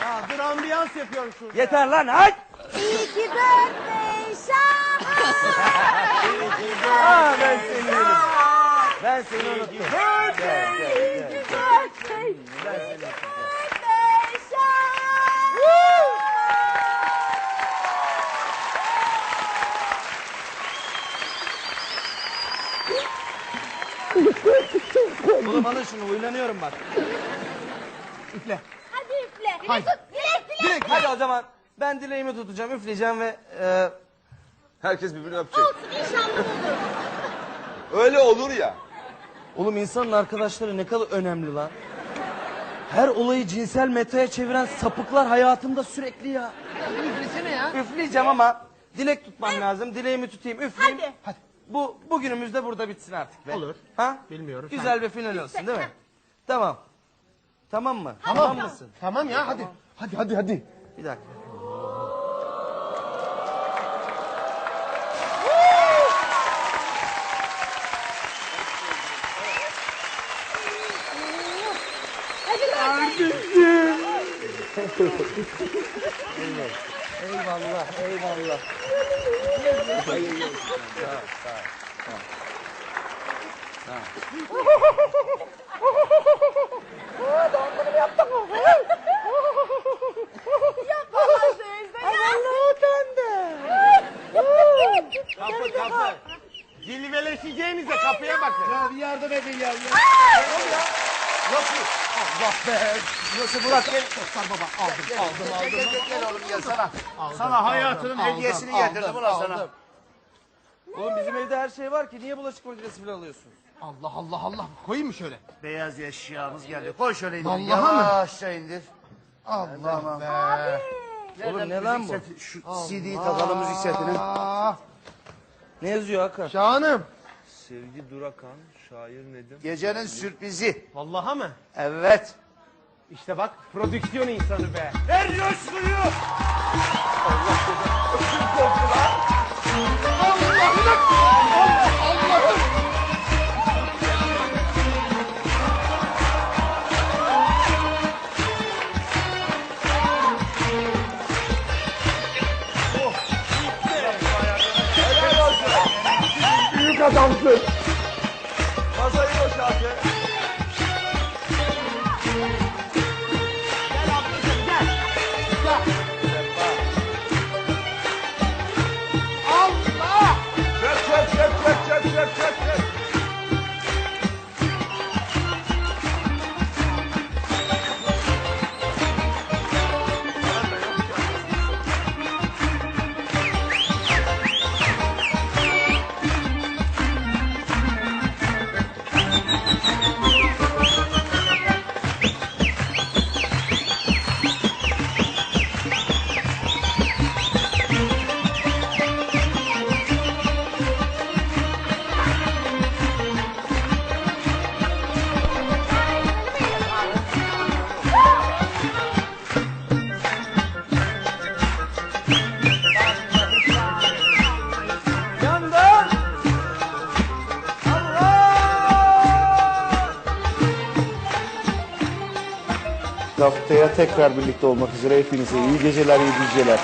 Ya dur ambiyans yapıyorum şurada. Yeter lan aç. İki dört beş Aa, ben seni unuttum. Ben seni unuttum. Gel, gel, beş Ben seni unuttum. beş Oğlum alın şunu uylanıyorum bak. Üfle. Hadi üfle. Haydi. Tut dilek dilek. Hadi, hadi o zaman ben dileğimi tutacağım, üfleyeceğim ve e, herkes birbirini öpecek. Olsun inşallah olur. Öyle olur ya. Oğlum insanın arkadaşları ne kadar önemli lan. Her olayı cinsel metaya çeviren sapıklar hayatımda sürekli ya. Üflesene ya. Üfleyeceğim ama dilek tutmam lazım. Dileğimi tutayım, üfleyeyim. Hadi. Hadi. Bu bugünümüz de burada bitsin artık be. Olur. Ha? Bilmiyoruz. Güzel bir final olsun değil mi? Tamam. Tamam mı? Tamam. mısın? Tamam ya hadi. Hadi hadi hadi. Bir dakika. Hadi. Eyvallah, eyvallah. Yapamaz teyze. Kapı kapı. Cilveleşeceğinize kapıya bakın. Yardım edin ya. Allah be. Nasıl Burak gel. Baba aldım aldım aldım. Oğlum sana. Sana hayatının hediyesini getirdim ulan sana. Oğlum bizim evde her şey var ki niye bulaşık makinesi falan alıyorsun? Allah Allah Allah. Koyayım mı şöyle? Beyaz eşyamız geldi. Koy şöyle indir. Vallahi mi? Yavaşça indir. Allah be. Oğlum ne lan bu? Seti- Şu CD'yi takalım müzik setine. Aa, Ne yazıyor Hakan? Şahanım. Sevgi Durakan, şair Nedim. Gecenin sürprizi. Vallaha mı? Evet. İşte bak prodüksiyon insanı be. Ver coşkuyu. Büyük adamsın. Masayı boşaltın. Haftaya tekrar birlikte olmak üzere hepinize iyi geceler, iyi geceler.